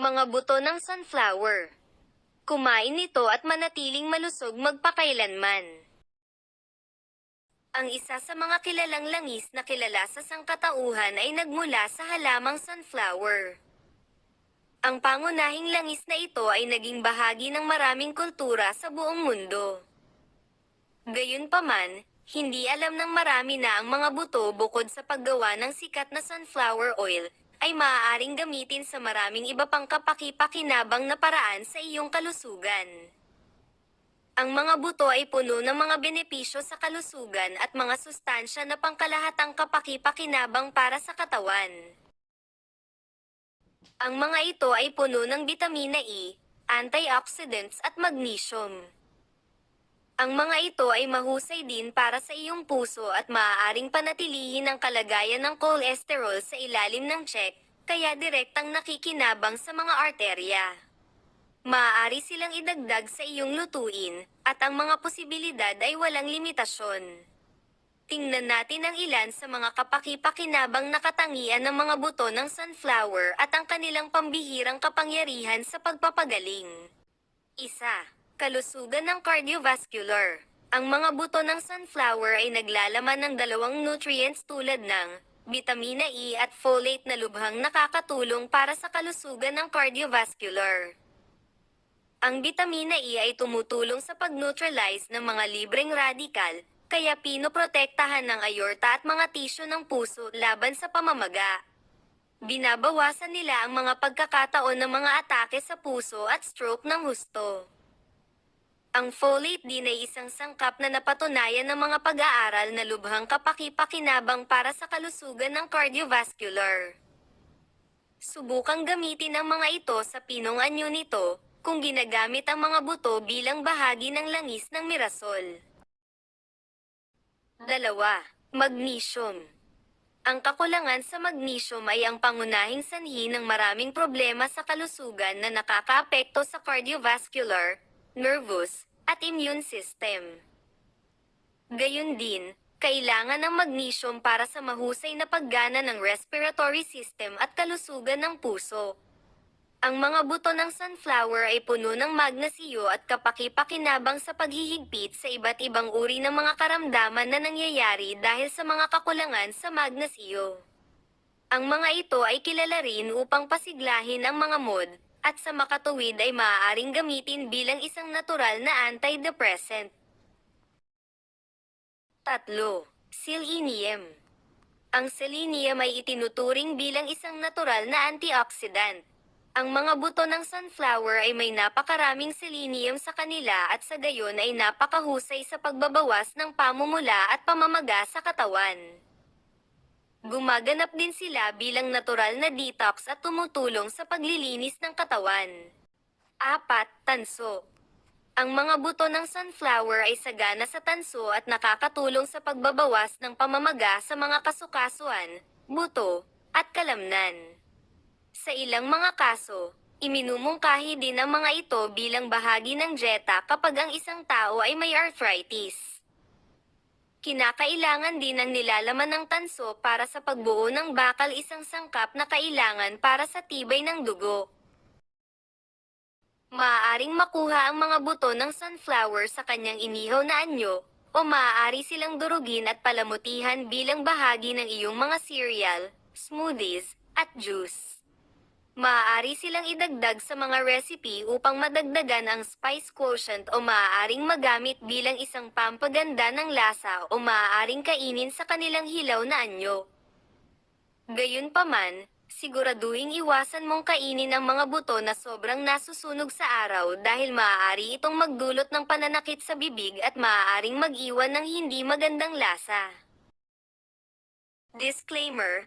Mga buto ng sunflower. Kumain nito at manatiling malusog magpakailanman. Ang isa sa mga kilalang langis na kilala sa sangkatauhan ay nagmula sa halamang sunflower. Ang pangunahing langis na ito ay naging bahagi ng maraming kultura sa buong mundo. Gayunpaman, hindi alam ng marami na ang mga buto bukod sa paggawa ng sikat na sunflower oil, ay maaaring gamitin sa maraming iba pang kapaki-pakinabang na paraan sa iyong kalusugan. Ang mga buto ay puno ng mga benepisyo sa kalusugan at mga sustansya na pangkalahatang kapaki-pakinabang para sa katawan. Ang mga ito ay puno ng bitamina E, antioxidants at magnesium. Ang mga ito ay mahusay din para sa iyong puso at maaaring panatilihin ang kalagayan ng cholesterol sa ilalim ng check, kaya direktang nakikinabang sa mga arterya. Maaari silang idagdag sa iyong lutuin, at ang mga posibilidad ay walang limitasyon. Tingnan natin ang ilan sa mga kapaki-pakinabang na katangian ng mga buto ng sunflower at ang kanilang pambihirang kapangyarihan sa pagpapagaling. Isa, kalusugan ng cardiovascular. Ang mga buto ng sunflower ay naglalaman ng dalawang nutrients tulad ng vitamina E at folate na lubhang nakakatulong para sa kalusugan ng cardiovascular. Ang vitamina E ay tumutulong sa pag-neutralize ng mga libreng radikal, kaya pinoprotektahan ng aorta at mga tisyo ng puso laban sa pamamaga. Binabawasan nila ang mga pagkakataon ng mga atake sa puso at stroke ng husto. Ang folate din ay isang sangkap na napatunayan ng mga pag-aaral na lubhang kapaki-pakinabang para sa kalusugan ng cardiovascular. Subukang gamitin ang mga ito sa pinong anyo nito, kung ginagamit ang mga buto bilang bahagi ng langis ng mirasol. Dalawa, magnesium. Ang kakulangan sa magnesium ay ang pangunahing sanhi ng maraming problema sa kalusugan na nakakaapekto sa cardiovascular, nervous, at immune system. Gayun din, kailangan ng magnesium para sa mahusay na paggana ng respiratory system at kalusugan ng puso. Ang mga buto ng sunflower ay puno ng magnesio at kapaki-pakinabang sa paghihigpit sa iba't ibang uri ng mga karamdaman na nangyayari dahil sa mga kakulangan sa magnesio. Ang mga ito ay kilala rin upang pasiglahin ang mga mood, at sa makatuwid ay maaaring gamitin bilang isang natural na antidepressant. Tatlo, Selenium. Ang selenium ay itinuturing bilang isang natural na antioxidant. Ang mga buto ng sunflower ay may napakaraming selenium sa kanila at sa gayon ay napakahusay sa pagbabawas ng pamumula at pamamaga sa katawan. Gumaganap din sila bilang natural na detox at tumutulong sa paglilinis ng katawan. Apat, tanso. Ang mga buto ng sunflower ay sagana sa tanso at nakakatulong sa pagbabawas ng pamamaga sa mga kasukasuan, buto, at kalamnan. Sa ilang mga kaso, iminumungkahi din ang mga ito bilang bahagi ng dieta kapag ang isang tao ay may arthritis. Kinakailangan din ang nilalaman ng tanso para sa pagbuo ng bakal isang sangkap na kailangan para sa tibay ng dugo. Maaaring makuha ang mga buto ng sunflower sa kanyang inihaw na anyo, o maaari silang durugin at palamutihan bilang bahagi ng iyong mga cereal, smoothies, at juice. Maaari silang idagdag sa mga recipe upang madagdagan ang spice quotient o maaaring magamit bilang isang pampaganda ng lasa o maaaring kainin sa kanilang hilaw na anyo. Gayunpaman, siguraduhin iwasan mong kainin ang mga buto na sobrang nasusunog sa araw dahil maaari itong magdulot ng pananakit sa bibig at maaaring mag-iwan ng hindi magandang lasa. Disclaimer,